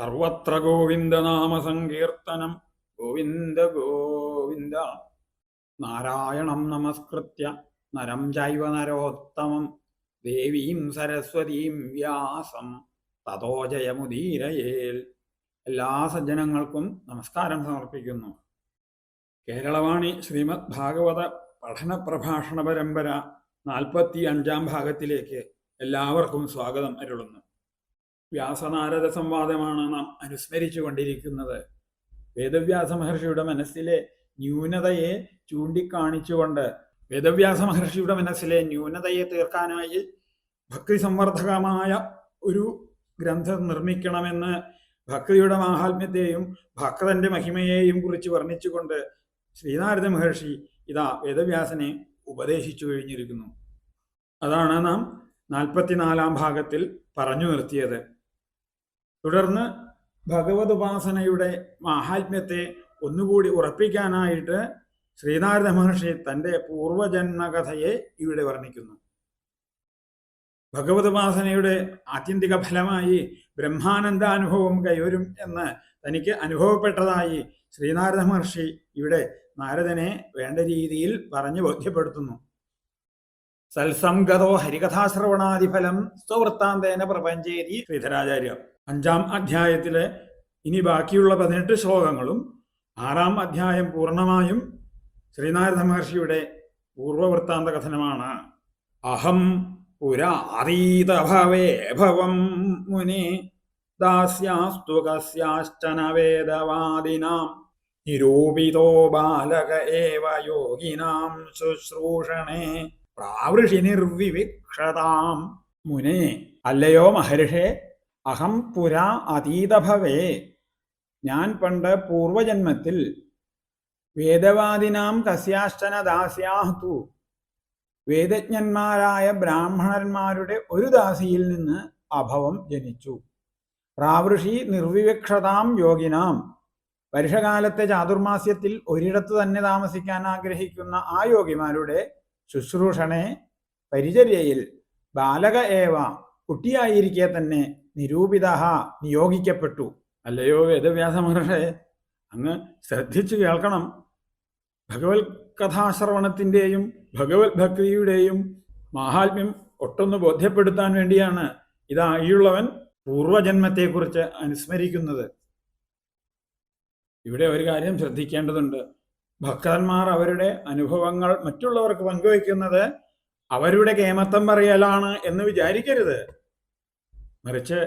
സർവത്ര ഗോവിന്ദനാമസങ്കീർത്തനം ഗോവിന്ദ ഗോവിന്ദ. നാരായണം നമസ്കൃത്യ. നരം ചൈവ നരോത്തമം. ദേവീം സരസ്വതീം വ്യാസം. തതോ ജയമുദീരയേൽ. എല്ലാ സജ്ജനങ്ങൾക്കും നമസ്കാരം സമർപ്പിക്കുന്നു. കേരളവാണി ശ്രീമദ് ഭാഗവത പഠന പ്രഭാഷണ പരമ്പര നാൽപ്പത്തി അഞ്ചാം ഭാഗത്തിലേക്ക് എല്ലാവർക്കും സ്വാഗതം അരുളുന്നു. വ്യാസനാരദ സംവാദമാണ് നാം അനുസ്മരിച്ചു കൊണ്ടിരിക്കുന്നത്. വേദവ്യാസ മഹർഷിയുടെ മനസ്സിലെ ന്യൂനതയെ ചൂണ്ടിക്കാണിച്ചുകൊണ്ട് വേദവ്യാസ മഹർഷിയുടെ മനസ്സിലെ ന്യൂനതയെ തീർക്കാനായി ഭക്തി സംവർദ്ധകമായ ഒരു ഗ്രന്ഥം നിർമ്മിക്കണമെന്ന് ഭക്തിയുടെ മാഹാത്മ്യത്തെയും ഭക്തന്റെ മഹിമയെയും കുറിച്ച് വർണിച്ചുകൊണ്ട് ശ്രീനാരദ മഹർഷി ഇതാ വേദവ്യാസനെ ഉപദേശിച്ചു കഴിഞ്ഞിരിക്കുന്നു. അതാണ് നാം നാൽപ്പത്തിനാലാം ഭാഗത്തിൽ പറഞ്ഞു നിർത്തിയത്. തുടർന്ന് ഭഗവത് ഉപാസനയുടെ മാഹാത്മ്യത്തെ ഒന്നുകൂടി ഉറപ്പിക്കാനായിട്ട് ശ്രീനാരദ മഹർഷി തന്റെ പൂർവജന്മകഥയെ ഇവിടെ വർണിക്കുന്നു. ഭഗവത് ഉപാസനയുടെ ആത്യന്തിക ഫലമായി ബ്രഹ്മാനന്ദാനുഭവം കൈവരും എന്ന് തനിക്ക് അനുഭവപ്പെട്ടതായി ശ്രീനാരദ മഹർഷി ഇവിടെ നാരദനെ വേണ്ട രീതിയിൽ പറഞ്ഞു ബോധ്യപ്പെടുത്തുന്നു. സൽസംഗതോ ഹരികഥാശ്രവണാദിഫലം സ്വവൃത്താന്തേന പ്രപഞ്ചേരി ശ്രീധരാചാര്യ. അഞ്ചാം അധ്യായത്തിലെ ഇനി ബാക്കിയുള്ള പതിനെട്ട് ശ്ലോകങ്ങളും ആറാം അധ്യായം പൂർണമായും ശ്രീനാരദ മഹർഷിയുടെ പൂർവവൃത്താന്ത കഥനമാണ്. അഹം പുരാതീതഭവേ ഭവം മുനി ദാസ്യാസ്തു കസ്യാശ്ചന വേദവാദിനാം നിരൂപിതോ ബാലക ഏവ യോഗിനാം ശുശ്രൂഷണേ പ്രാവൃഷി നിർവിവിക്ഷതാം. മുനെ അല്ലയോ മഹർഷേ അഹം പുരാ അതീതഭവേ. ഞാൻ പണ്ട് പൂർവജന്മത്തിൽ വേദവാദിനാം കസ്യാശ്ചന ദാസ്യാഹു വേദജ്ഞന്മാരായ ബ്രാഹ്മണന്മാരുടെ ഒരു ദാസിയിൽ നിന്ന് അഭവം ജനിച്ചു. പ്രാവൃഷി നിർവിവക്ഷതാം യോഗിനാം. വർഷകാലത്തെ ചാതുർമാസ്യത്തിൽ ഒരിടത്തു തന്നെ താമസിക്കാൻ ആഗ്രഹിക്കുന്ന ആ യോഗിമാരുടെ ശുശ്രൂഷണെ പരിചര്യയിൽ ബാലക ഏവ കുട്ടിയായിരിക്കെ തന്നെ നിരൂപിത നിയോഗിക്കപ്പെട്ടു. അല്ലയോ വേദവ്യാസ മഹർഷെ? അങ്ങ് ശ്രദ്ധിച്ചു കേൾക്കണം. ഭഗവത് കഥാശ്രവണത്തിന്റെയും ഭഗവത് ഭക്തിയുടെയും മാഹാത്മ്യം ഒട്ടൊന്ന് ബോധ്യപ്പെടുത്താൻ വേണ്ടിയാണ് ഇതാ ഈയുള്ളവൻ പൂർവജന്മത്തെക്കുറിച്ച് അനുസ്മരിക്കുന്നത്. ഇവിടെ ഒരു കാര്യം ശ്രദ്ധിക്കേണ്ടതുണ്ട്. ഭക്തന്മാർ അവരുടെ അനുഭവങ്ങൾ മറ്റുള്ളവർക്ക് പങ്കുവയ്ക്കുന്നത് അവരുടെ കേമത്തം പറയലാണ് എന്ന് വിചാരിക്കരുത്. മറിച്ച്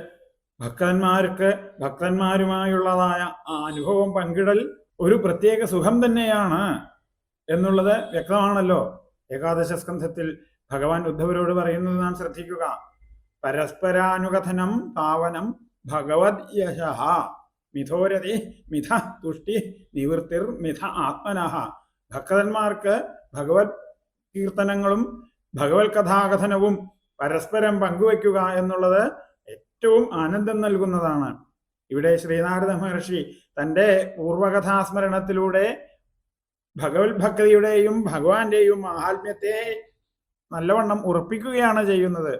ഭക്തന്മാർക്ക് ഭക്തന്മാരുമായുള്ളതായ ആ അനുഭവം പങ്കിടൽ ഒരു പ്രത്യേക സുഖം തന്നെയാണ് എന്നുള്ളത് വ്യക്തമാണല്ലോ. ഏകാദശ സ്കന്ധത്തിൽ ഭഗവാൻ ഉദ്ധവരോട് പറയുന്നത് നാം ശ്രദ്ധിക്കുക. പരസ്പരാനുകഥനം പാവനം ഭഗവത് യശ മിഥോരതി മിഥ തുഷ്ടി നിവൃത്തിർ മിഥ ആത്മനഹ. ഭക്തന്മാർക്ക് ഭഗവത് കീർത്തനങ്ങളും ഭഗവത് കഥാകഥനവും പരസ്പരം പങ്കുവയ്ക്കുക എന്നുള്ളത് ഏറ്റവും ആനന്ദം നൽകുന്നതാണ്. ഇവിടെ ശ്രീനാരദ മഹർഷി തന്റെ പൂർവകഥാസ്മരണത്തിലൂടെ ഭഗവത് ഭക്തിയുടെയും ഭഗവാന്റെയും മഹാത്മ്യത്തെ നല്ലവണ്ണം ഉറപ്പിക്കുകയാണ് ചെയ്യുന്നത്.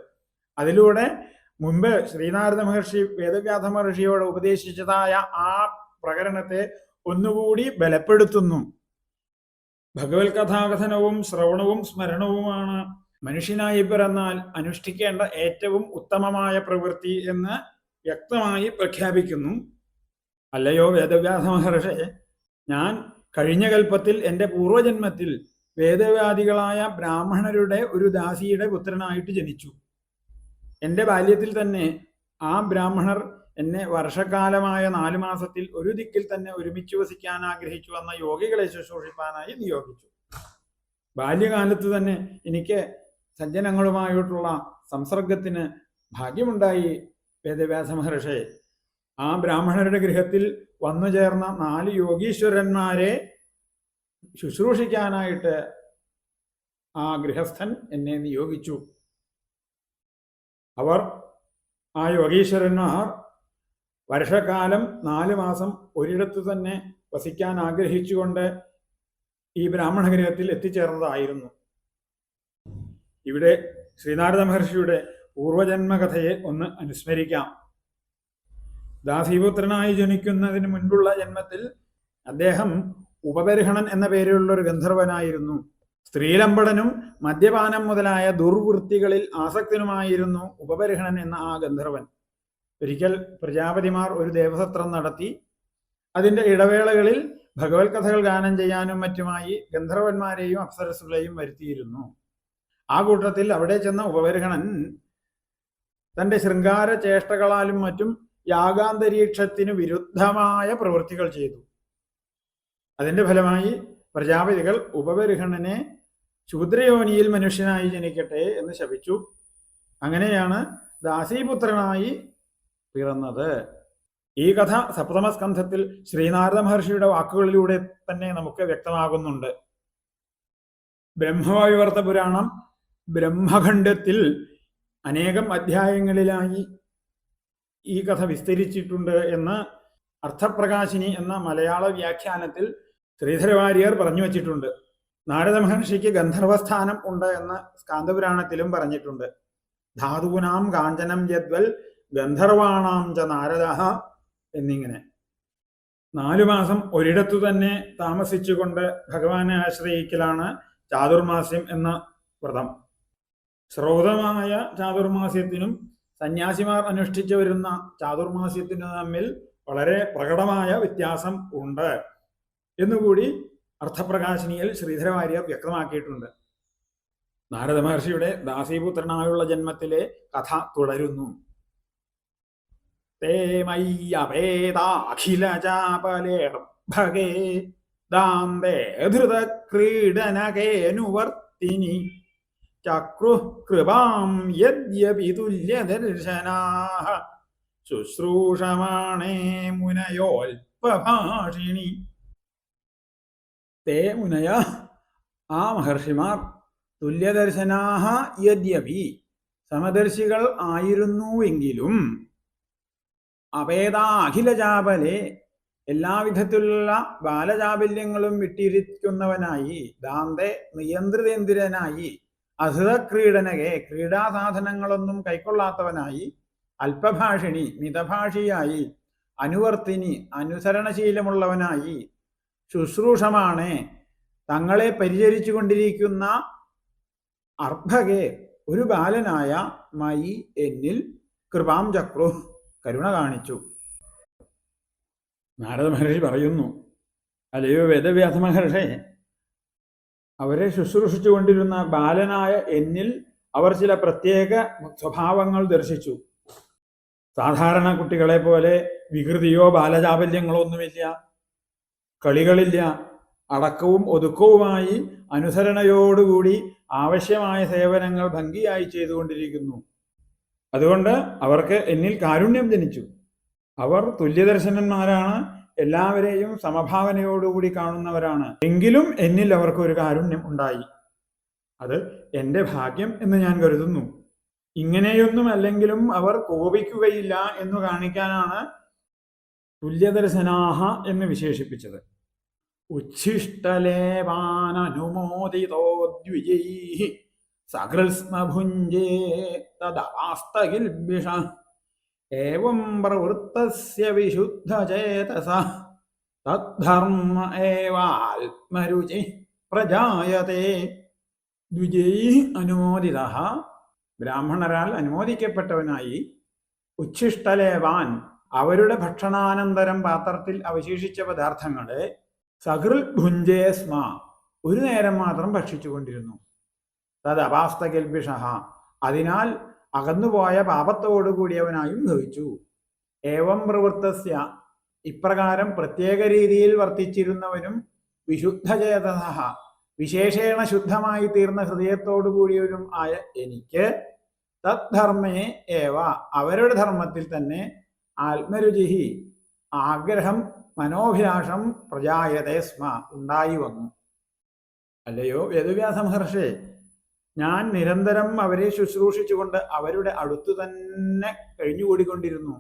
അതിലൂടെ മുമ്പ് ശ്രീനാരദ മഹർഷി വേദവ്യാധ മഹർഷിയോട് ഉപദേശിച്ചതായ ആ പ്രകരണത്തെ ഒന്നുകൂടി ബലപ്പെടുത്തുന്നു. ഭഗവത് കഥാകഥനവും ശ്രവണവും സ്മരണവുമാണ് മനുഷ്യനായി പിറന്നാൽ അനുഷ്ഠിക്കേണ്ട ഏറ്റവും ഉത്തമമായ പ്രവൃത്തി എന്ന് വ്യക്തമായി പ്രഖ്യാപിക്കുന്നു. അല്ലയോ വേദവ്യാസ മഹർഷെ? ഞാൻ കഴിഞ്ഞ കൽപ്പത്തിൽ എന്റെ പൂർവജന്മത്തിൽ വേദവ്യാധികളായ ബ്രാഹ്മണരുടെ ഒരു ദാസിയുടെ പുത്രനായിട്ട് ജനിച്ചു. എന്റെ ബാല്യത്തിൽ തന്നെ ആ ബ്രാഹ്മണർ എന്നെ വർഷകാലമായ നാലു മാസത്തിൽ ഒരു ദിക്കിൽ തന്നെ ഒരുമിച്ച് വസിക്കാൻ ആഗ്രഹിച്ചു വന്ന യോഗികളെ ശുശ്രൂഷിപ്പാനായി നിയോഗിച്ചു. ബാല്യകാലത്ത് തന്നെ എനിക്ക് സജ്ജനങ്ങളുമായിട്ടുള്ള സംസർഗത്തിന് ഭാഗ്യമുണ്ടായി വേദവ്യാസ മഹർഷി. ആ ബ്രാഹ്മണരുടെ ഗൃഹത്തിൽ വന്നു ചേർന്ന നാല് യോഗീശ്വരന്മാരെ ശുശ്രൂഷിക്കാനായിട്ട് ആ ഗൃഹസ്ഥൻ എന്നെ നിയോഗിച്ചു. അവർ ആ യോഗീശ്വരന്മാർ വർഷകാലം നാല് മാസം ഒരിടത്ത് തന്നെ വസിക്കാൻ ആഗ്രഹിച്ചുകൊണ്ട് ഈ ബ്രാഹ്മണ ഗൃഹത്തിൽ എത്തിച്ചേർന്നതായിരുന്നു. ഇവിടെ ശ്രീനാരദ മഹർഷിയുടെ പൂർവജന്മകഥയെ ഒന്ന് അനുസ്മരിക്കാം. ദാസീപുത്രനായി ജനിക്കുന്നതിന് മുൻപുള്ള ജന്മത്തിൽ അദ്ദേഹം ഉപപരിഹണൻ എന്ന പേരിലുള്ള ഒരു ഗന്ധർവനായിരുന്നു. സ്ത്രീലമ്പടനും മദ്യപാനം മുതലായ ദുർവൃത്തികളിൽ ആസക്തനുമായിരുന്നു ഉപപരിഹണൻ എന്ന ആ ഗന്ധർവൻ. ഒരിക്കൽ പ്രജാപതിമാർ ഒരു ദേവസത്രം നടത്തി അതിന്റെ ഇടവേളകളിൽ ഭഗവത് കഥകൾ ഗാനം ചെയ്യാനും മറ്റുമായി ഗന്ധർവന്മാരെയും അപ്സരസുകളെയും വരുത്തിയിരുന്നു. ആ കൂട്ടത്തിൽ അവിടെ ചെന്ന ഉപവരഹണൻ തന്റെ ശൃംഗാര ചേഷ്ടകളാലും മറ്റും യാഗാന്തരീക്ഷത്തിന് വിരുദ്ധമായ പ്രവൃത്തികൾ ചെയ്തു. അതിന്റെ ഫലമായി പ്രജാപതികൾ ഉപവരഹണനെ ശൂദ്രയോനിയിൽ മനുഷ്യനായി ജനിക്കട്ടെ എന്ന് ശപിച്ചു. അങ്ങനെയാണ് ദാസീപുത്രനായി പിറന്നത്. ഈ കഥ സപ്തമസ്കന്ധത്തിൽ ശ്രീനാരദ മഹർഷിയുടെ വാക്കുകളിലൂടെ തന്നെ നമുക്ക് വ്യക്തമാകുന്നുണ്ട്. ബ്രഹ്മവിവർത്ത പുരാണം ബ്രഹ്മഖണ്ഡത്തിൽ അനേകം അധ്യായങ്ങളിലായി ഈ കഥ വിസ്തരിച്ചിട്ടുണ്ട് എന്ന് അർത്ഥപ്രകാശിനി എന്ന മലയാള വ്യാഖ്യാനത്തിൽ ശ്രീധരവാര്യർ പറഞ്ഞു വച്ചിട്ടുണ്ട്. നാരദ മഹർഷിക്ക് ഗന്ധർവസ്ഥാനം ഉണ്ട് എന്ന് സ്കാന്തപുരാണത്തിലും പറഞ്ഞിട്ടുണ്ട്. ധാതൂനാം കാഞ്ചനം യദ്വൽ ഗന്ധർവാണാം ച നാരദ എന്നിങ്ങനെ. നാലു മാസം ഒരിടത്തു തന്നെ താമസിച്ചുകൊണ്ട് ഭഗവാനെ ആശ്രയിക്കലാണ് ചാതുർമാസ്യം എന്ന വ്രതം. ശ്രോതമായ ചാതുർമാസ്യത്തിനും സന്യാസിമാർ അനുഷ്ഠിച്ചു വരുന്ന ചാതുർമാസ്യത്തിനും തമ്മിൽ വളരെ പ്രകടമായ വ്യത്യാസം ഉണ്ട് എന്നുകൂടി അർത്ഥപ്രകാശിനിയിൽ ശ്രീധരവാര്യർ വ്യക്തമാക്കിയിട്ടുണ്ട്. നാരദ മഹർഷിയുടെ ദാസീപുത്രനായുള്ള ജന്മത്തിലെ കഥ തുടരുന്നു. തേ മയ്യവേദാഖിലചാപലേർഭഗേ ദാന്തേ ധൃതക്രീഡനകേനുവർത്തിനി ചക്രു കൃപാം യദ്യപി തുല്യദർശനാഹ ശുശ്രൂഷമാണേ മുനയോൽപഭാഷിണി തേ മുനയ ആ മഹർഷിമാർ തുല്യദർശനാഹ യദ്യപി. സമദർശികൾ ആയിരുന്നുവെങ്കിലും അഭേദാഖിലചാപലെ എല്ലാവിധത്തിലുള്ള ബാലചാബല്യങ്ങളും വിട്ടിരിക്കുന്നവനായി ദാന്തെ നിയന്ത്രിതേന്ദ്രനായി അഹൃതക്രീഡനകെ ക്രീഡാസാധനങ്ങളൊന്നും കൈക്കൊള്ളാത്തവനായി അല്പഭാഷിണി മിതഭാഷിയായി അനുവർത്തിനി അനുസരണശീലമുള്ളവനായി ശുശ്രൂഷമാണ്. തങ്ങളെ പരിചരിച്ചു കൊണ്ടിരിക്കുന്ന അർഭകെ ഒരു ബാലനായ മയി എന്നിൽ കൃപാം ചക്രു കരുണ കാണിച്ചു. നാരദ മഹർഷി പറയുന്നു അല്ലയോ വേദവ്യാസ മഹർഷേ അവരെ ശുശ്രൂഷിച്ചു കൊണ്ടിരുന്ന ബാലനായ എന്നിൽ അവർ ചില പ്രത്യേക സ്വഭാവങ്ങൾ ദർശിച്ചു. സാധാരണ കുട്ടികളെ പോലെ വികൃതിയോ ബാലചാബല്യങ്ങളോ ഒന്നുമില്ല. കളികളില്ല. അടക്കവും ഒതുക്കവുമായി അനുസരണയോടുകൂടി ആവശ്യമായ സേവനങ്ങൾ ഭംഗിയായി ചെയ്തുകൊണ്ടിരിക്കുന്നു. അതുകൊണ്ട് അവർക്ക് എന്നിൽ കാരുണ്യം ജനിച്ചു. അവർ തുല്യദർശനന്മാരാണ്. എല്ലാവരെയും സമഭാവനയോടുകൂടി കാണുന്നവരാണ്. എങ്കിലും എന്നിൽ അവർക്ക് ഒരു കാരുണ്യം ഉണ്ടായി. അത് എന്റെ ഭാഗ്യം എന്ന് ഞാൻ കരുതുന്നു. ഇങ്ങനെയൊന്നും അല്ലെങ്കിലും അവർ കോപിക്കുകയില്ല എന്ന് കാണിക്കാനാണ് തുല്യദർശനാഹ എന്ന് വിശേഷിപ്പിച്ചത്. ഉച്ഛിഷ്ടലേവാനനുമോദിതോ ദ്വിജൈ സകൃത്സ്മഭുഞ്ജേ തദാസ്തകിൽബിഷ ഏവം പ്രവൃത്തസ്യ വിശുദ്ധചേതസ. തദ്ധർമ്മ ഏവാത്മരുചി പ്രജായത്തെ ദ്വിജൈ അനുമോദിത. ബ്രാഹ്മണരാൽ അനുമോദിക്കപ്പെട്ടവനായി ഉച്ഛിഷ്ടലേവാൻ അവരുടെ ഭക്ഷണാനന്തരം പാത്രത്തിൽ അവശേഷിച്ച പദാർത്ഥങ്ങളെ സകൃൽ ഭുഞ്ചേ സ്മ. ഒരു നേരം മാത്രം ഭക്ഷിച്ചുകൊണ്ടിരുന്നു. തത് അപാസ്തകൽബിഷ അതിനാൽ അകന്നുപോയ പാപത്തോടുകൂടിയവനായും ഭവിച്ചു. ഏവം പ്രവൃത്തസ്യ. ഇപ്രകാരം പ്രത്യേക രീതിയിൽ വർത്തിച്ചിരുന്നവനും വിശുദ്ധചേതന. വിശേഷേണ ശുദ്ധമായി തീർന്ന ഹൃദയത്തോടു കൂടിയവനും ആയ എനിക്ക് തദ്ധർമ്മേ ഏവ. അവരുടെ ധർമ്മത്തിൽ തന്നെ ആത്മരുചിഹി ആഗ്രഹം മനോഭിലാഷം പ്രജായതേ സ്മ ഉണ്ടായി വന്നു. അല്ലയോ വേദവ്യാസ മഹർഷേ? ഞാൻ നിരന്തരം അവരെ ശുശ്രൂഷിച്ചുകൊണ്ട് അവരുടെ അടുത്ത് തന്നെ കഴിഞ്ഞുകൂടിക്കൊണ്ടിരുന്നു.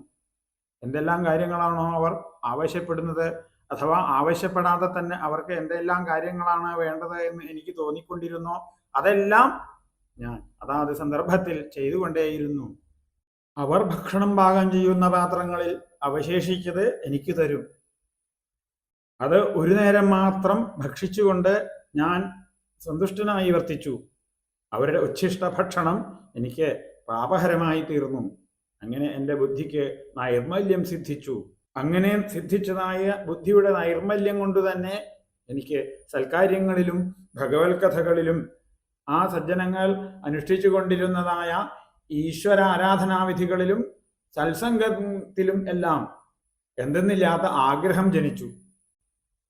എന്തെല്ലാം കാര്യങ്ങളാണോ അവർ ആവശ്യപ്പെടുന്നത് അഥവാ ആവശ്യപ്പെടാതെ തന്നെ അവർക്ക് എന്തെല്ലാം കാര്യങ്ങളാണ് വേണ്ടത് എന്ന് എനിക്ക് തോന്നിക്കൊണ്ടിരുന്നോ അതെല്ലാം ഞാൻ അതാത് സന്ദർഭത്തിൽ ചെയ്തുകൊണ്ടേയിരുന്നു. അവർ ഭക്ഷണം പാകം ചെയ്യുന്ന പാത്രങ്ങളിൽ അവശേഷിച്ചത് എനിക്ക് തരും. അത് ഒരു നേരം മാത്രം ഭക്ഷിച്ചുകൊണ്ട് ഞാൻ സന്തുഷ്ടനായി വർത്തിച്ചു. അവരുടെ ഉച്ഛിഷ്ട ഭക്ഷണം എനിക്ക് പാപഹരമായി തീർന്നു. അങ്ങനെ എന്റെ ബുദ്ധിക്ക് നൈർമല്യം സിദ്ധിച്ചു. അങ്ങനെ സിദ്ധിച്ചതായ ബുദ്ധിയുടെ നൈർമല്യം കൊണ്ട് തന്നെ എനിക്ക് സൽക്കാര്യങ്ങളിലും ഭഗവത് കഥകളിലും ആ സജ്ജനങ്ങൾ അനുഷ്ഠിച്ചു കൊണ്ടിരുന്നതായ ഈശ്വര ആരാധനാവിധികളിലും സത്സംഗത്തിലും എല്ലാം എന്തെന്നില്ലാത്ത ആഗ്രഹം ജനിച്ചു.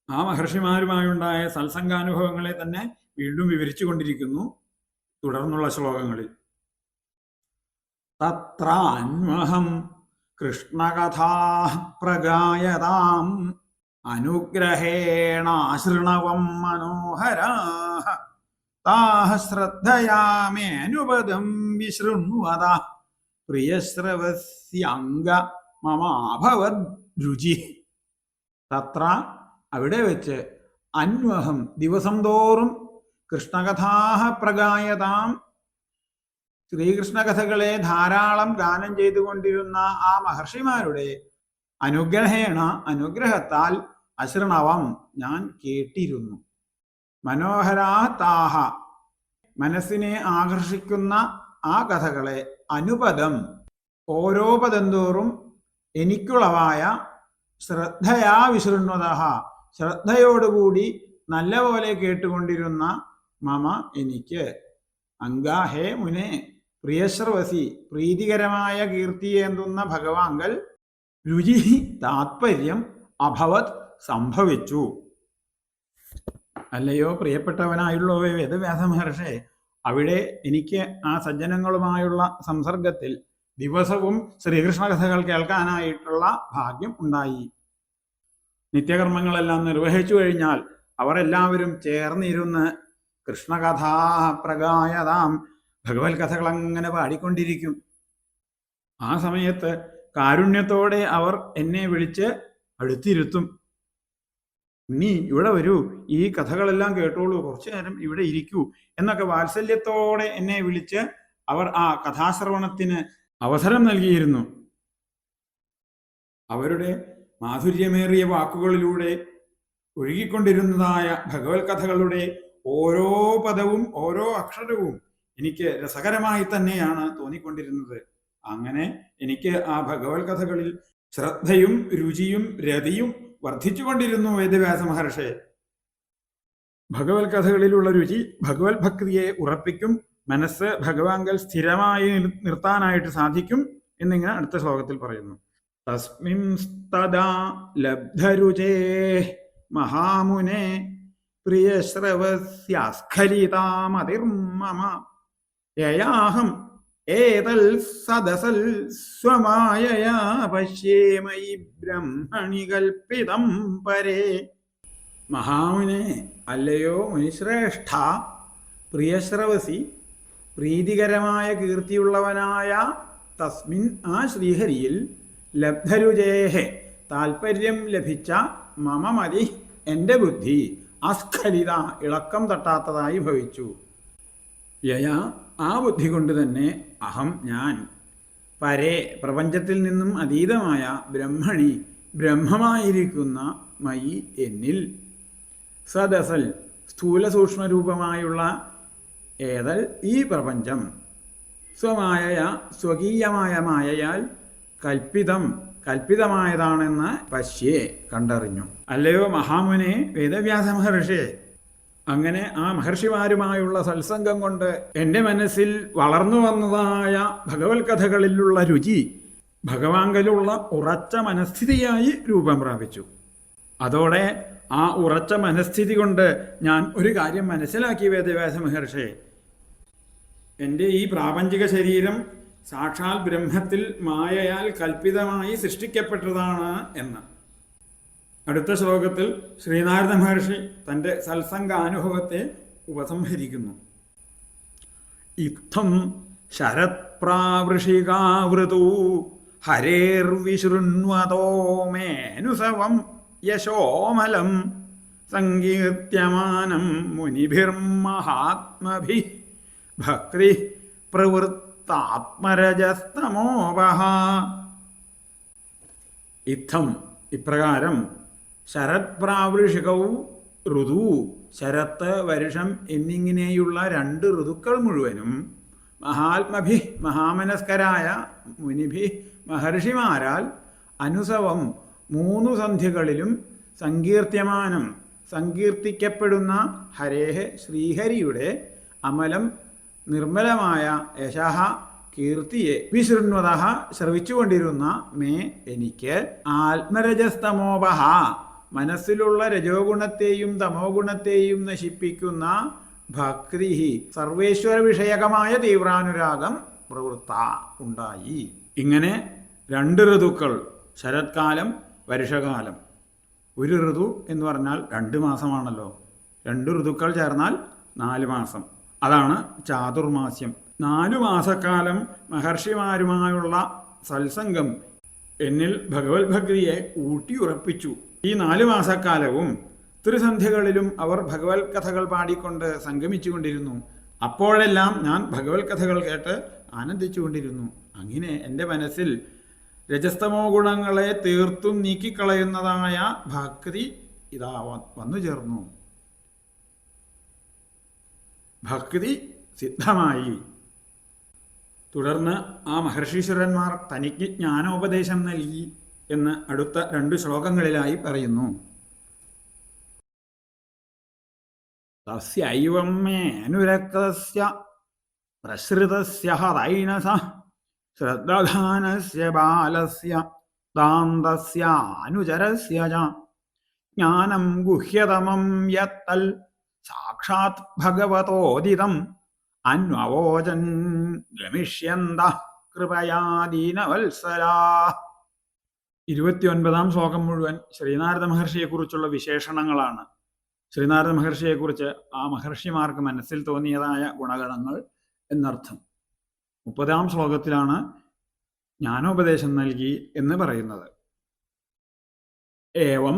ആ മഹർഷിമാരുമായുണ്ടായ സത്സംഗാനുഭവങ്ങളെ തന്നെ വീണ്ടും വിവരിച്ചു കൊണ്ടിരിക്കുന്നു. തുടർന്നുള്ള ശ്ലോകങ്ങളിൽ. തത്രാന്വഹം കൃഷ്ണകഥാ പ്രഗായതാം അനുഗ്രഹേണാശൃണവം മനോഹരാः താः ശ്രദ്ധയാമേനുപദം വിശൃണ്വത പ്രിയശ്രവസ്യംഗ മമാഭവത് രുചി. തത്ര അവിടെ വെച്ച് അന്വഹം ദിവസം തോറും കൃഷ്ണകഥാഹ പ്രഗായതാം ശ്രീകൃഷ്ണകഥകളെ ധാരാളം ഗാനം ചെയ്തുകൊണ്ടിരുന്ന ആ മഹർഷിമാരുടെ അനുഗ്രഹേണ അനുഗ്രഹത്താൽ അശ്രണവം ഞാൻ കേട്ടിരുന്നു. മനോഹരാ താഹ മനസ്സിനെ ആകർഷിക്കുന്ന ആ കഥകളെ അനുപദം ഓരോ പദം തോറും എനിക്കുളവായ ശ്രദ്ധയാ വിശൃണ്വത ശ്രദ്ധയോടുകൂടി നല്ലപോലെ കേട്ടുകൊണ്ടിരുന്ന മമ എനിക്ക് അങ്കാഹേ മുനെ പ്രിയശ്രവസി പ്രീതികരമായ കീർത്തിയേന്തുന്ന ഭഗവാങ്കൽ രുചി താത്പര്യം അഭവത് സംഭവിച്ചു. അല്ലയോ പ്രിയപ്പെട്ടവനായുള്ളവേ വേദവ്യാസ മഹർഷേ അവിടെ എനിക്ക് ആ സജ്ജനങ്ങളുമായുള്ള സംസർഗത്തിൽ ദിവസവും ശ്രീകൃഷ്ണ കഥകൾ കേൾക്കാനായിട്ടുള്ള ഭാഗ്യം ഉണ്ടായി. നിത്യകർമ്മങ്ങളെല്ലാം നിർവഹിച്ചു കഴിഞ്ഞാൽ അവർ എല്ലാവരും ചേർന്നിരുന്ന് കൃഷ്ണകഥാ പ്രഗായതാം ഭഗവത് കഥകൾ അങ്ങനെ പാടിക്കൊണ്ടിരിക്കും. ആ സമയത്ത് കാരുണ്യത്തോടെ അവർ എന്നെ വിളിച്ച് അടുത്തിരുത്തും. നീ ഇവിടെ വരൂ. ഈ കഥകളെല്ലാം കേട്ടോളൂ. കുറച്ചു നേരം ഇവിടെ ഇരിക്കൂ. എന്നൊക്കെ വാത്സല്യത്തോടെ എന്നെ വിളിച്ച് അവർ ആ കഥാശ്രവണത്തിന് അവസരം നൽകിയിരുന്നു. അവരുടെ മാധുര്യമേറിയ വാക്കുകളിലൂടെ ഒഴുകിക്കൊണ്ടിരുന്നതായ ഭഗവത് കഥകളുടെ ഓരോ പദവും ഓരോ അക്ഷരവും എനിക്ക് രസകരമായി തന്നെയാണ് തോന്നിക്കൊണ്ടിരുന്നത്. അങ്ങനെ എനിക്ക് ആ ഭഗവത് കഥകളിൽ ശ്രദ്ധയും രുചിയും രതിയും വർദ്ധിച്ചുകൊണ്ടിരുന്നു വേദവ്യാസ മഹർഷെ. ഭഗവത് കഥകളിലുള്ള രുചി ഭഗവത് ഭക്തിയെ ഉറപ്പിക്കും മനസ്സ് ഭഗവാങ്കൽ സ്ഥിരമായി നിർത്താനായിട്ട് സാധിക്കും എന്നിങ്ങനെ അടുത്ത ശ്ലോകത്തിൽ പറയുന്നു. തസ്മിം തദാ ലബ്ധരുചേ മഹാമുനെ പ്രിയശ്രവസ്യാസ്ഖലിതാമതിർമമ. യയാഹം ഏതൽ സദസൽ സ്വമായയാ പശ്യേമയി ബ്രഹ്മണി കൽപ്പിതം പരേ. മഹാമുനെ അല്ലയോ മുനിശ്രേഷ്ഠ പ്രിയശ്രവസി പ്രീതികരമായ കീർത്തിയുള്ളവനായ തസ്മിൻ ആ ശ്രീഹരിയിൽ ലബ്ധരുചേഹെ താൽപ്പര്യം ലഭിച്ച മമ മതി എന്റെ ബുദ്ധി. അസ്ഖലിത ഇളക്കം തട്ടാത്തതായി ഭവിച്ചു. യയ ആ ബുദ്ധി കൊണ്ട് തന്നെ അഹം ഞാൻ. പരേ പ്രപഞ്ചത്തിൽ നിന്നും അതീതമായ ബ്രഹ്മണി ബ്രഹ്മമായിരിക്കുന്ന മയി എന്നിൽ. സദസൽ സ്ഥൂല സൂക്ഷ്മരൂപമായുള്ള ഏതൽ ഈ പ്രപഞ്ചം. സ്വമായ സ്വകീയമായ മായയാൽ കൽപ്പിതം. കൽപ്പിതമായതാണെന്ന് പശ്യേ കണ്ടറിഞ്ഞു. അല്ലയോ മഹാമുനെ വേദവ്യാസ മഹർഷിയെ അങ്ങനെ ആ മഹർഷിമാരുമായുള്ള സത്സംഗം കൊണ്ട് എന്റെ മനസ്സിൽ വളർന്നു വന്നതായ ഭഗവത് കഥകളിലുള്ള രുചി ഭഗവാങ്കലുള്ള ഉറച്ച മനസ്ഥിതിയായി രൂപം പ്രാപിച്ചു. അതോടെ ആ ഉറച്ച മനസ്ഥിതി കൊണ്ട് ഞാൻ ഒരു കാര്യം മനസ്സിലാക്കി വേദവ്യാസ മഹർഷിയെ എന്റെ ഈ പ്രാപഞ്ചിക ശരീരം സാക്ഷാൽ ബ്രഹ്മത്തിൽ മായയാൽ കൽപ്പിതമായി സൃഷ്ടിക്കപ്പെട്ടതാണ് എന്ന്. അടുത്ത ശ്ലോകത്തിൽ ശ്രീനാരദ മഹർഷി തന്റെ സത്സംഗ അനുഭവത്തെ ഉപസംഹരിക്കുന്നു. ഇത്തം ശരത്പ്രാവൃഷികാവൃതു ഹരേർവിശൃണ്വതോ മേനുസവം യശോമലം സങ്കീർത്യമാനം മുനിഭിർമഹാത്മഭി ഭക്തി പ്രവൃത്തി പ്രവൃത്താത്മരജസ്തമോപഹ ഇത്തം ഇപ്രകാരം ശരത് പ്രാവൃഷികൗ ഋതു ശരത്ത് വരുഷം എന്നിങ്ങനെയുള്ള രണ്ട് ഋതുക്കൾ മുഴുവനും മഹാത്മഭി മഹാമനസ്കരായ മുനിഭി മഹർഷിമാരാൽ അനുസവം മൂന്നു സന്ധ്യകളിലും സങ്കീർത്യമാനം സങ്കീർത്തിക്കപ്പെടുന്ന ഹരേഹ ശ്രീഹരിയുടെ അമലം നിർമ്മലമായ യശഹ കീർത്തിയെ വിശൃണ്വത ശ്രവിച്ചുകൊണ്ടിരുന്ന മേ എനിക്ക് ആത്മരജസ്തമോപഹ. മനസ്സിലുള്ള രജോ ഗുണത്തെയും തമോ ഗുണത്തെയും നശിപ്പിക്കുന്ന ഭക്തി സർവേശ്വര വിഷയകമായ തീവ്രാനുരാഗം പ്രവൃത്ത ഉണ്ടായി. ഇങ്ങനെ രണ്ട് ഋതുക്കൾ ശരത്കാലം വർഷകാലം ഒരു ഋതു എന്ന് പറഞ്ഞാൽ രണ്ട് മാസമാണല്ലോ. രണ്ട് ഋതുക്കൾ ചേർന്നാൽ നാല് മാസം. അതാണ് ചാതുർമാസ്യം. നാലു മാസക്കാലം മഹർഷിമാരുമായുള്ള സത്സംഗം എന്നിൽ ഭഗവത് ഭക്തിയെ ഊട്ടിയുറപ്പിച്ചു. ഈ നാലു മാസക്കാലവും ത്രിസന്ധ്യകളിലും അവർ ഭഗവത് കഥകൾ പാടിക്കൊണ്ട് സംഗമിച്ചുകൊണ്ടിരുന്നു. അപ്പോഴെല്ലാം ഞാൻ ഭഗവത് കഥകൾ കേട്ട് ആനന്ദിച്ചുകൊണ്ടിരുന്നു. അങ്ങനെ എന്റെ മനസ്സിൽ രജസ്തമോ ഗുണങ്ങളെ തീർത്തും നീക്കിക്കളയുന്നതായ ഭക്തി ഇതാ വന്നു ചേർന്നു ഭക്തി സിദ്ധമായി. തുടർന്ന് ആ മഹർഷീശ്വരന്മാർ തനിക്ക് ജ്ഞാനോപദേശം നൽകി എന്ന് അടുത്ത രണ്ട് ശ്ലോകങ്ങളിലായി പറയുന്നു. തസ്യൈവം ജ്ഞാനം ഗുഹ്യതമം യത്തൽ സാക്ഷാത് ഭഗവതോദിതം. അന്വവോചൻ ഗമിഷ്യന്ത കൃപയാദീനവത്സരാ ഇരുപത്തിയൊൻപതാം ശ്ലോകം മുഴുവൻ ശ്രീനാരദ മഹർഷിയെക്കുറിച്ചുള്ള വിശേഷണങ്ങളാണ്. ശ്രീനാരദ മഹർഷിയെക്കുറിച്ച് ആ മഹർഷിമാർക്ക് മനസ്സിൽ തോന്നിയതായ ഗുണഗണങ്ങൾ എന്നർത്ഥം. മുപ്പതാം ശ്ലോകത്തിലാണ് ജ്ഞാനോപദേശം നൽകി എന്ന് പറയുന്നത്. ഏവം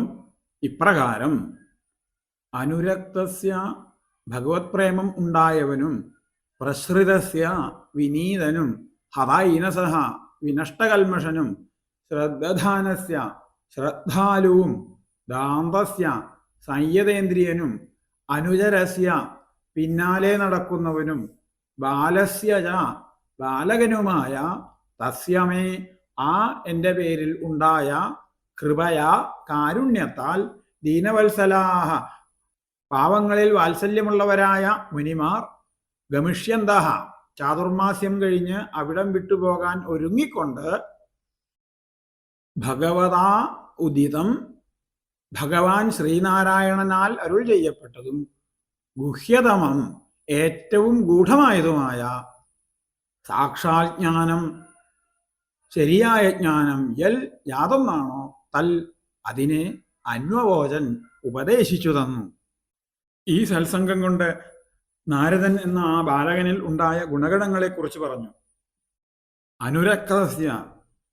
ഇപ്രകാരം അനുരക്തസ്യ ഭഗവത് പ്രേമം ഉണ്ടായവനും പ്രസൃതസ്യ വിനീതനും ഹതായിനസഹ വിനഷ്ടകൽമഷനും ശ്രദ്ധാനസ്യ ശ്രദ്ധാലുവും ദാന്തസ്യ സംയതേന്ദ്രിയനും അനുജരസ്യ പിന്നാലെ നടക്കുന്നവനും ബാലസ്യ ബാലകനുമായ തസ്യമേ ആ എന്റെ പേരിൽ ഉണ്ടായ കൃപയാ കാരുണ്യത്താൽ ദീനവത്സലാഹ പാവങ്ങളിൽ വാത്സല്യമുള്ളവരായ മുനിമാർ ഗമിഷ്യന്തഹ ചാതുർമാസ്യം കഴിഞ്ഞ് അവിടം വിട്ടുപോകാൻ ഒരുങ്ങിക്കൊണ്ട് ഭഗവതാ ഉദിതം ഭഗവാൻ ശ്രീനാരായണനാൽ അരുൾ ചെയ്യപ്പെട്ടതും ഗുഹ്യതമം ഏറ്റവും ഗൂഢമായതുമായ സാക്ഷാൽ ജ്ഞാനം ശരിയായ ജ്ഞാനം യൽ യാതൊന്നാണോ തൽ അതിനെ അന്വവോചൻ ഉപദേശിച്ചു തന്നു. ഈ സത്സംഗം കൊണ്ട് നാരദൻ എന്ന ആ ബാലകനിൽ ഉണ്ടായ ഗുണഗണങ്ങളെക്കുറിച്ച് പറഞ്ഞു. അനുരക്തസ്യ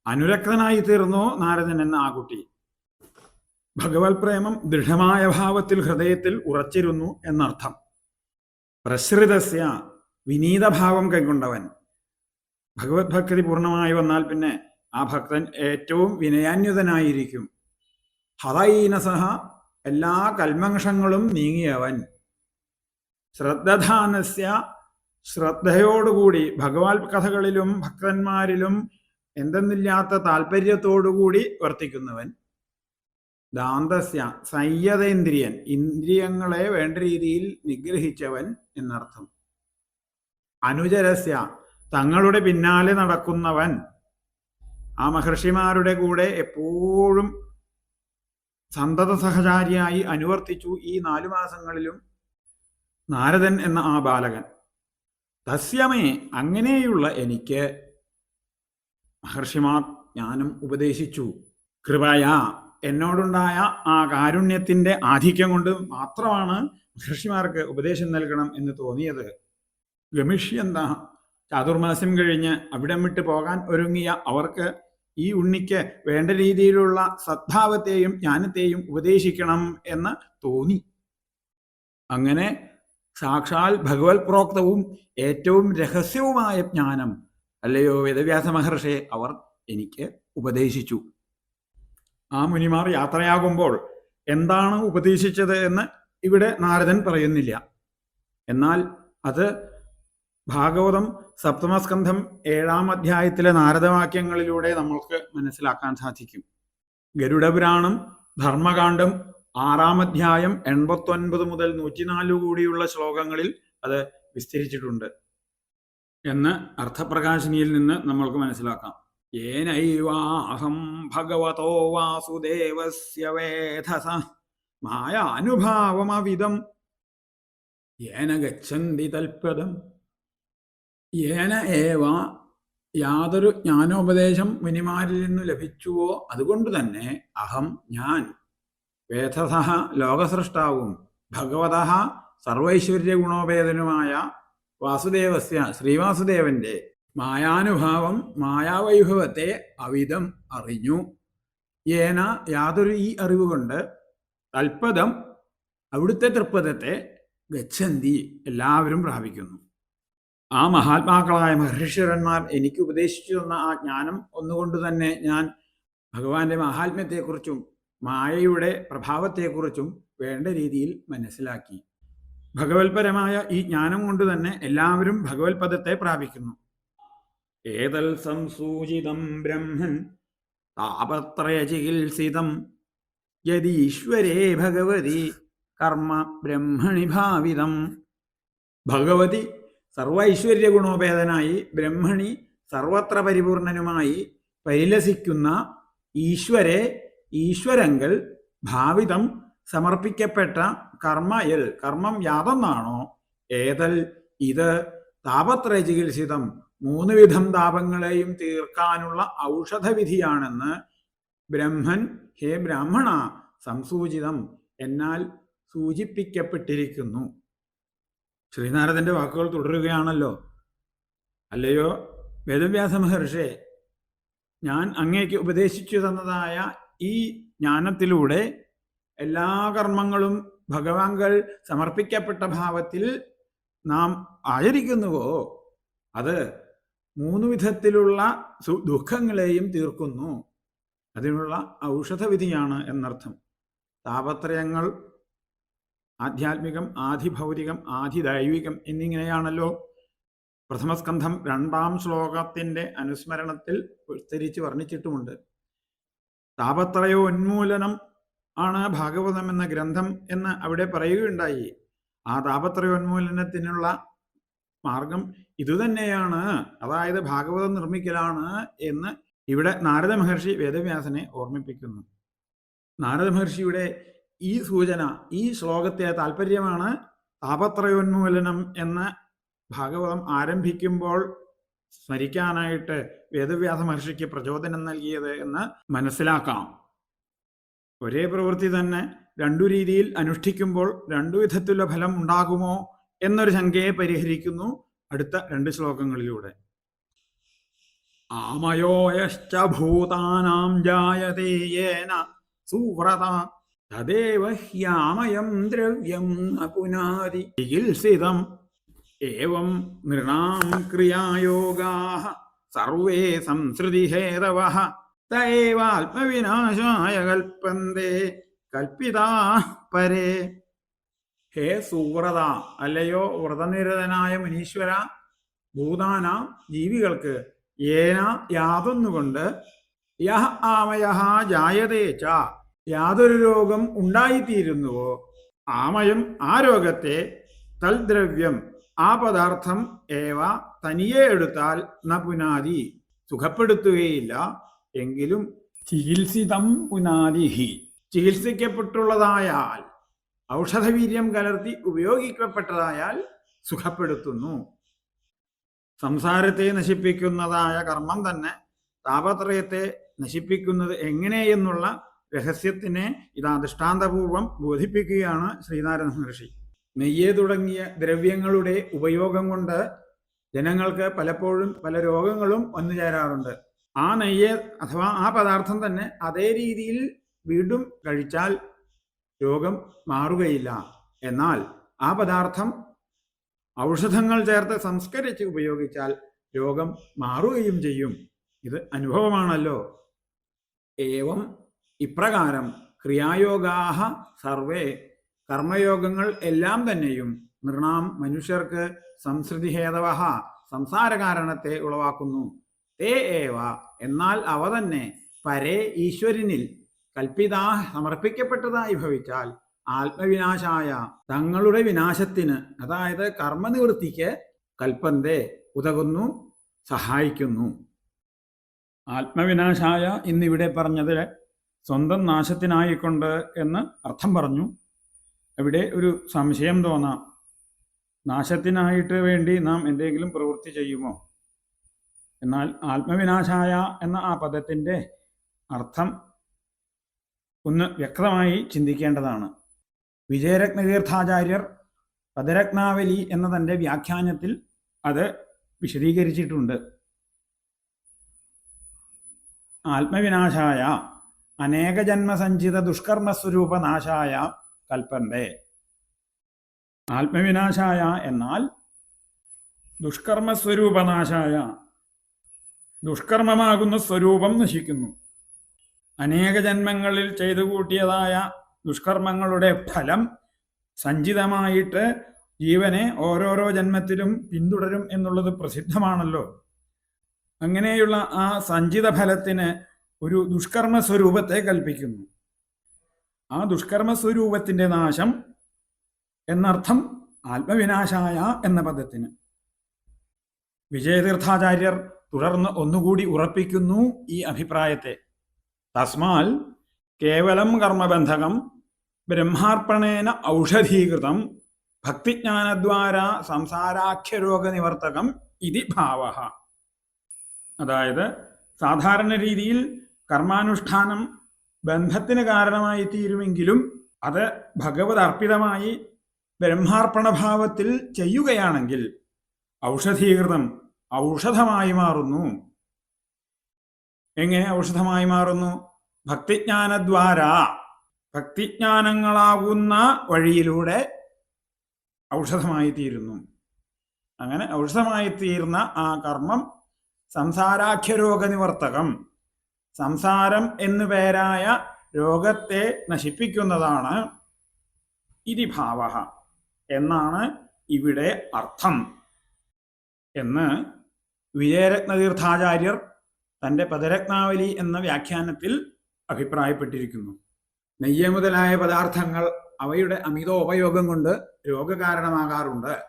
അനുരക്തനായി തീർന്നു നാരദൻ എന്ന ആ കുട്ടി? ഭഗവത് പ്രേമം ദൃഢമായ ഭാവത്തിൽ ഹൃദയത്തിൽ ഉറച്ചിരുന്നു എന്നർത്ഥം. പ്രസൃതസ്യ വിനീതഭാവം കൈക്കൊണ്ടവൻ. ഭഗവത് ഭക്തി പൂർണമായി വന്നാൽ പിന്നെ ആ ഭക്തൻ ഏറ്റവും വിനയാന്യുതനായിരിക്കും ഹതൈനസഹ എല്ലാ കൽമങ്ഷങ്ങളും നീങ്ങിയവൻ. ശ്രദ്ധാനസ്യ ശ്രദ്ധയോടുകൂടി ഭഗവത് കഥകളിലും ഭക്തന്മാരിലും എന്തെന്നില്ലാത്ത താല്പര്യത്തോടുകൂടി വർത്തിക്കുന്നവൻ. ദാന്തസ്യ സംയതേന്ദ്രിയൻ ഇന്ദ്രിയങ്ങളെ വേണ്ട രീതിയിൽ നിഗ്രഹിച്ചവൻ എന്നർത്ഥം. അനുചരസ്യ തങ്ങളുടെ പിന്നാലെ നടക്കുന്നവൻ. ആ മഹർഷിമാരുടെ കൂടെ എപ്പോഴും സന്തത സഹചാരിയായി അനുവർത്തിച്ചു ഈ നാലു മാസങ്ങളിലും നാരദൻ എന്ന ആ ബാലകൻ. തസ്യമേ അങ്ങനെയുള്ള എനിക്ക് മഹർഷിമാർ ജ്ഞാനം ഉപദേശിച്ചു. കൃപയാ എന്നോടുണ്ടായ ആ കാരുണ്യത്തിന്റെ ആധിക്യം കൊണ്ട് മാത്രമാണ് മഹർഷിമാർക്ക് ഉപദേശം നൽകണം എന്ന് തോന്നിയത്. ഗമിഷ്യന്ത ചാതുർമാസ്യം കഴിഞ്ഞ് അവിടം വിട്ട് പോകാൻ ഒരുങ്ങിയ അവർക്ക് ഈ ഉണ്ണിക്ക് വേണ്ട രീതിയിലുള്ള സദ്ഭാവത്തെയും ജ്ഞാനത്തെയും ഉപദേശിക്കണം എന്ന് തോന്നി. അങ്ങനെ സാക്ഷാൽ ഭഗവത് പ്രോക്തവും ഏറ്റവും രഹസ്യവുമായ ജ്ഞാനം അല്ലയോ വേദവ്യാസ മഹർഷിയെ അവർ എനിക്ക് ഉപദേശിച്ചു. ആ മുനിമാർ യാത്രയാകുമ്പോൾ എന്താണ് ഉപദേശിച്ചത് എന്ന് ഇവിടെ നാരദൻ പറയുന്നില്ല. എന്നാൽ അത് ഭാഗവതം സപ്തമസ്കന്ധം ഏഴാം അധ്യായത്തിലെ നാരദവാക്യങ്ങളിലൂടെ നമ്മൾക്ക് മനസ്സിലാക്കാൻ സാധിക്കും. ഗരുഡപുരാണം ധർമ്മകാന്ഡം ആറാം അധ്യായം എൺപത്തൊൻപത് മുതൽ നൂറ്റിനാല് കൂടിയുള്ള ശ്ലോകങ്ങളിൽ അത് വിസ്തരിച്ചിട്ടുണ്ട്. എന്ന് അർത്ഥപ്രകാശിനിയിൽ നിന്ന് നമ്മൾക്ക് മനസ്സിലാക്കാം. ഏനൈവാഹം ഭഗവതോ വാസുദേവസ്യ വേധസ മായാനുഭാവമവിധം. ഏന ഗച്ഛന്തി തൽപദം ഏന ഏവ യാതൊരു ജ്ഞാനോപദേശം മുനിമാരിൽ നിന്ന് ലഭിച്ചുവോ അതുകൊണ്ട് തന്നെ അഹം ഞാൻ. വേദസഹ ലോകസൃഷ്ടാവും ഭഗവത സർവൈശ്വര്യ ഗുണോപേതനുമായ വാസുദേവസ്യ ശ്രീവാസുദേവന്റെ മായാനുഭാവം മായാവൈഭവത്തെ അവിധം അറിഞ്ഞു. ഏന യാതൊരു ഈ അറിവ് കൊണ്ട് തൽപദം അവിടുത്തെ തൃപ്പദത്തെ ഗച്ഛന്തി എല്ലാവരും പ്രാപിക്കുന്നു. ആ മഹാത്മാക്കളായ മഹർഷിവരന്മാർ എനിക്ക് ഉപദേശിച്ചു തന്ന ആ ജ്ഞാനം ഒന്നുകൊണ്ട് തന്നെ ഞാൻ ഭഗവാന്റെ മഹാത്മ്യത്തെക്കുറിച്ചും മായയുടെ പ്രഭാവത്തെക്കുറിച്ചും വേണ്ട രീതിയിൽ മനസ്സിലാക്കി. ഭഗവത്പരമായ ഈ ജ്ഞാനം കൊണ്ട് തന്നെ എല്ലാവരും ഭഗവത് പദത്തെ പ്രാപിക്കുന്നു. ഏതൽ സംസൂചിതം ബ്രഹ്മൻ താപത്രയ ചികിത്സിതം യതീശ്വരേ ഭഗവതി കർമ്മ ബ്രഹ്മണി ഭാവിതം. ഭഗവതി സർവൈശ്വര്യ ഗുണോപേതനായി ബ്രഹ്മണി സർവത്ര പരിപൂർണനുമായി പരിലസിക്കുന്ന ഈശ്വരെ ഈശ്വരങ്ങൾ ഭാവിതം സമർപ്പിക്കപ്പെട്ട കർമ്മയിൽ കർമ്മം യാതൊന്നാണോ? ഏതൽ ഇത്? താപത്ര ചികിത്സിതം മൂന്ന് വിധം താപങ്ങളെയും തീർക്കാനുള്ള ഔഷധവിധിയാണെന്ന് ബ്രഹ്മൻ ഹേ ബ്രാഹ്മണ സംസൂചിതം എന്നാൽ സൂചിപ്പിക്കപ്പെട്ടിരിക്കുന്നു. ശ്രീനാരദന്റെ വാക്കുകൾ തുടരുകയാണല്ലോ. അല്ലയോ? വേദവ്യാസ മഹർഷേ ഞാൻ അങ്ങേക്ക് ഉപദേശിച്ചു തന്നതായ ഈ ജ്ഞാനത്തിലൂടെ എല്ലാ കർമ്മങ്ങളും ഭഗവാൻകൾ സമർപ്പിക്കപ്പെട്ട ഭാവത്തിൽ നാം ആചരിക്കുന്നുവോ? അത് മൂന്ന് വിധത്തിലുള്ള ദുഃഖങ്ങളെയും തീർക്കുന്നു. അതിനുള്ള ഔഷധവിധിയാണ് എന്നർത്ഥം. താപത്രയങ്ങൾ ആധ്യാത്മികം ആധിഭൗതികം ആധിദൈവികം എന്നിങ്ങനെയാണല്ലോ പ്രഥമസ്കന്ധം രണ്ടാം ശ്ലോകത്തിന്റെ അനുസ്മരണത്തിൽ വിസ്തരിച്ച് വർണിച്ചിട്ടുമുണ്ട്. താപത്രയോന്മൂലനം ആണ് ഭാഗവതം എന്ന ഗ്രന്ഥം എന്ന് അവിടെ പറയുകയുണ്ടായി. ആ താപത്രയോന്മൂലനത്തിനുള്ള മാർഗം ഇതുതന്നെയാണ്. അതായത് ഭാഗവതം നിർമ്മിക്കലാണ് എന്ന് ഇവിടെ നാരദ മഹർഷി വേദവ്യാസനെ ഓർമ്മിപ്പിക്കുന്നു. നാരദ മഹർഷിയുടെ ഈ സൂചന ഈ ശ്ലോകത്തെ താല്പര്യമാണ് താപത്രയോന്മൂലനം എന്ന ഭാഗവതം ആരംഭിക്കുമ്പോൾ സ്മരിക്കാനായിട്ട് വേദവ്യാസ മഹർഷിക്ക് പ്രചോദനം നൽകിയത് എന്ന് മനസ്സിലാക്കാം. ഒരേ പ്രവൃത്തി തന്നെ രണ്ടു രീതിയിൽ അനുഷ്ഠിക്കുമ്പോൾ രണ്ടു വിധത്തിലുള്ള ഫലം ഉണ്ടാകുമോ എന്നൊരു ശങ്കയെ പരിഹരിക്കുന്നു അടുത്ത രണ്ട് ശ്ലോകങ്ങളിലൂടെ. ആമയോയശ്ച ഭൂതാനാം ജായതേ യേന സുവ്രത തദേവ ഹ്യാമയം ദ്രവ്യം ന ചികിത്സിതം ഏവം നൃണാം ക്രിയായോഗാഃ സർവേ സംസൃതിഹേതവഃ തൈവാത്മവിനാശായ കൽപ്പന്തേ. കൽപ്പിതാ പരേ. ഹേ സുവ്രത. അല്ലയോ വ്രതനിരതനായ മുനീശ്വര. ഭൂതാന ജീവികൾക്ക് ഏന യാതൊന്നുകൊണ്ട് യഹ ആമയഹ ജായതേ ച. യാതൊരു രോഗം ഉണ്ടായിത്തീരുന്നുവോ? ആമയം ആ രോഗത്തെ തൽദ്രവ്യം ആ പദാർത്ഥം ഏവ തനിയെ എടുത്താൽ ന പുനാതി സുഖപ്പെടുത്തുകയില്ല എങ്കിലും ചികിത്സിതം പുനാതിഹി ചികിത്സിക്കപ്പെട്ടുള്ളതായാൽ ഔഷധവീര്യം കലർത്തി ഉപയോഗിക്കപ്പെട്ടതായാൽ സുഖപ്പെടുത്തുന്നു. സംസാരത്തെ നശിപ്പിക്കുന്നതായ കർമ്മം തന്നെ താപത്രയത്തെ നശിപ്പിക്കുന്നത് എങ്ങനെയെന്നുള്ള രഹസ്യത്തിനെ ഇതാ ദൃഷ്ടാന്തപൂർവം ബോധിപ്പിക്കുകയാണ് ശ്രീനാരായണ മഹർഷി. നെയ്യ് തുടങ്ങിയ ദ്രവ്യങ്ങളുടെ ഉപയോഗം കൊണ്ട് ജനങ്ങൾക്ക് പലപ്പോഴും പല രോഗങ്ങളും വന്നു ചേരാറുണ്ട്. ആ നെയ്യ് അഥവാ ആ പദാർത്ഥം തന്നെ അതേ രീതിയിൽ വീണ്ടും കഴിച്ചാൽ രോഗം മാറുകയില്ല. എന്നാൽ ആ പദാർത്ഥം ഔഷധങ്ങൾ ചേർത്ത് സംസ്കരിച്ച് ഉപയോഗിച്ചാൽ രോഗം മാറുകയും ചെയ്യും. ഇത് അനുഭവമാണല്ലോ. ഏവം ഇപ്രകാരം ക്രിയായോഗാഹ സർവേ കർമ്മയോഗങ്ങൾ എല്ലാം തന്നെയും നൃണാം മനുഷ്യർക്ക് സംസൃതിഹേതവ സംസാര കാരണത്തെ ഉളവാക്കുന്നു. തേ ഏവ എന്നാൽ അവ തന്നെ പരേ ഈശ്വരനിൽ കൽപ്പിതാ സമർപ്പിക്കപ്പെട്ടതായി ഭവിച്ചാൽ ആത്മവിനാശായ തങ്ങളുടെ വിനാശത്തിന് അതായത് കർമ്മനിവൃത്തിക്ക് കൽപ്പന്തെ ഉതകുന്നു സഹായിക്കുന്നു. ആത്മവിനാശായ എന്നിവിടെ പറഞ്ഞത് സ്വന്തം നാശത്തിനായിക്കൊണ്ട് എന്ന് അർത്ഥം പറഞ്ഞു. അവിടെ ഒരു സംശയം തോന്നാം. നാശത്തിനായിട്ട് വേണ്ടി നാം എന്തെങ്കിലും പ്രവൃത്തി ചെയ്യുമോ? എന്നാൽ ആത്മവിനാശായ എന്ന ആ പദത്തിന്റെ അർത്ഥം ഒന്ന് വ്യക്തമായി ചിന്തിക്കേണ്ടതാണ്. വിജയരത്നതീർത്ഥാചാര്യർ പദരത്നാവലി എന്ന തന്റെ വ്യാഖ്യാനത്തിൽ അത് വിശദീകരിച്ചിട്ടുണ്ട്. ആത്മവിനാശായ അനേകജന്മസഞ്ചിത ദുഷ്കർമ്മസ്വരൂപ നാശായ കൽപ്പന്തേ ആത്മവിനാശായ എന്നാൽ ദുഷ്കർമ്മ ദുഷ്കർമ്മസ്വരൂപനാശായ. ദുഷ്കർമ്മമാകുന്ന സ്വരൂപം നശിക്കുന്നു. അനേക ജന്മങ്ങളിൽ ചെയ്തു കൂട്ടിയതായ ദുഷ്കർമ്മങ്ങളുടെ ഫലം സഞ്ചിതമായിട്ട് ജീവനെ ഓരോരോ ജന്മത്തിലും പിന്തുടരും എന്നുള്ളത് പ്രസിദ്ധമാണല്ലോ. അങ്ങനെയുള്ള ആ സഞ്ചിത ഫലത്തിന് ഒരു ദുഷ്കർമ്മ സ്വരൂപത്തെ കൽപ്പിക്കുന്നു. ആ ദുഷ്കർമ്മ സ്വരൂപത്തിന്റെ നാശം എന്നർത്ഥം ആത്മവിനാശായ എന്ന പദത്തിന്. വിജയതീർത്ഥാചാര്യർ തുടർന്ന് ഒന്നുകൂടി ഉറപ്പിക്കുന്നു ഈ അഭിപ്രായത്തെ. തസ്മാൽ കേവലം കർമ്മബന്ധകം ബ്രഹ്മാർപ്പണേന ഔഷധീകൃതം ഭക്തിജ്ഞാനദ്വാര സംസാരാഖ്യരോഗനിവർത്തകം ഇതി ഭാവ. അതായത് സാധാരണ രീതിയിൽ കർമാനുഷ്ഠാനം ബന്ധത്തിന് കാരണമായി തീരുമെങ്കിലും അത് ഭഗവത് അർപ്പിതമായി ബ്രഹ്മാർപ്പണഭാവത്തിൽ ചെയ്യുകയാണെങ്കിൽ ഔഷധീകൃതം ഔഷധമായി മാറുന്നു. എങ്ങനെ ഔഷധമായി മാറുന്നു? ഭക്തിജ്ഞാനദ്വാര. ഭക്തിജ്ഞാനങ്ങളാകുന്ന വഴിയിലൂടെ ഔഷധമായി തീരുന്നു. അങ്ങനെ ഔഷധമായി തീർന്ന ആ കർമ്മം സംസാരാഖ്യരോഗ നിവർത്തകം സംസാരം എന്നു പേരായ രോഗത്തെ നശിപ്പിക്കുന്നതാണ് ഇതി ഭാവ എന്നാണ് ഇവിടെ അർത്ഥം. എന്ന് വിജയരത്നതീർത്ഥാചാര്യർ തന്റെ പദരത്നാവലി എന്ന വ്യാഖ്യാനത്തിൽ അഭിപ്രായപ്പെട്ടിരിക്കുന്നു. നെയ്യ മുതലായ പദാർത്ഥങ്ങൾ അവയുടെ അമിതോപയോഗം കൊണ്ട് രോഗകാരണമാകാറുണ്ട്.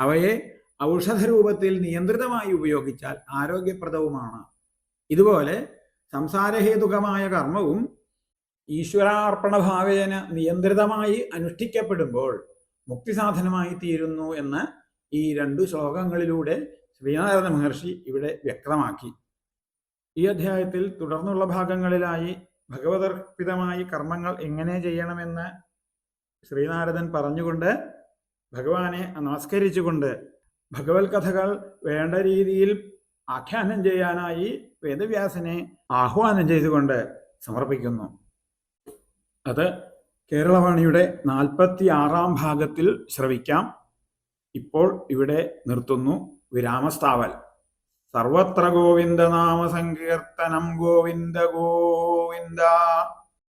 അവയെ ഔഷധരൂപത്തിൽ നിയന്ത്രിതമായി ഉപയോഗിച്ചാൽ ആരോഗ്യപ്രദവുമാണ്. ഇതുപോലെ സംസാരഹേതുകമായ കർമ്മവും ഈശ്വരാർപ്പണഭാവേന നിയന്ത്രിതമായി അനുഷ്ഠിക്കപ്പെടുമ്പോൾ മുക്തിസാധനമായി തീരുന്നു എന്ന് ഈ രണ്ടു ശ്ലോകങ്ങളിലൂടെ ശ്രീനാരായണ മഹർഷി ഇവിടെ വ്യക്തമാക്കി. ഈ അധ്യായത്തിൽ തുടർന്നുള്ള ഭാഗങ്ങളിലായി ഭഗവതർപ്പിതമായി കർമ്മങ്ങൾ എങ്ങനെ ചെയ്യണമെന്ന് ശ്രീനാരദൻ പറഞ്ഞുകൊണ്ട് ഭഗവാനെ നമസ്കരിച്ചുകൊണ്ട് ഭഗവത് കഥകൾ വേണ്ട രീതിയിൽ ആഖ്യാനം ചെയ്യാനായി വേദവ്യാസനെ ആഹ്വാനം ചെയ്തുകൊണ്ട് സമർപ്പിക്കുന്നു. അത് കേരളവാണിയുടെ നാൽപ്പത്തി ആറാം ഭാഗത്തിൽ ശ്രവിക്കാം. ഇപ്പോൾ ഇവിടെ നിർത്തുന്നു വിരാമസ്ഥാവൽ. സർവത്ര ഗോവിന്ദനാമസങ്കീർത്തനം നാമ സങ്കീർത്തനം ഗോവിന്ദ ഗോവിന്ദ.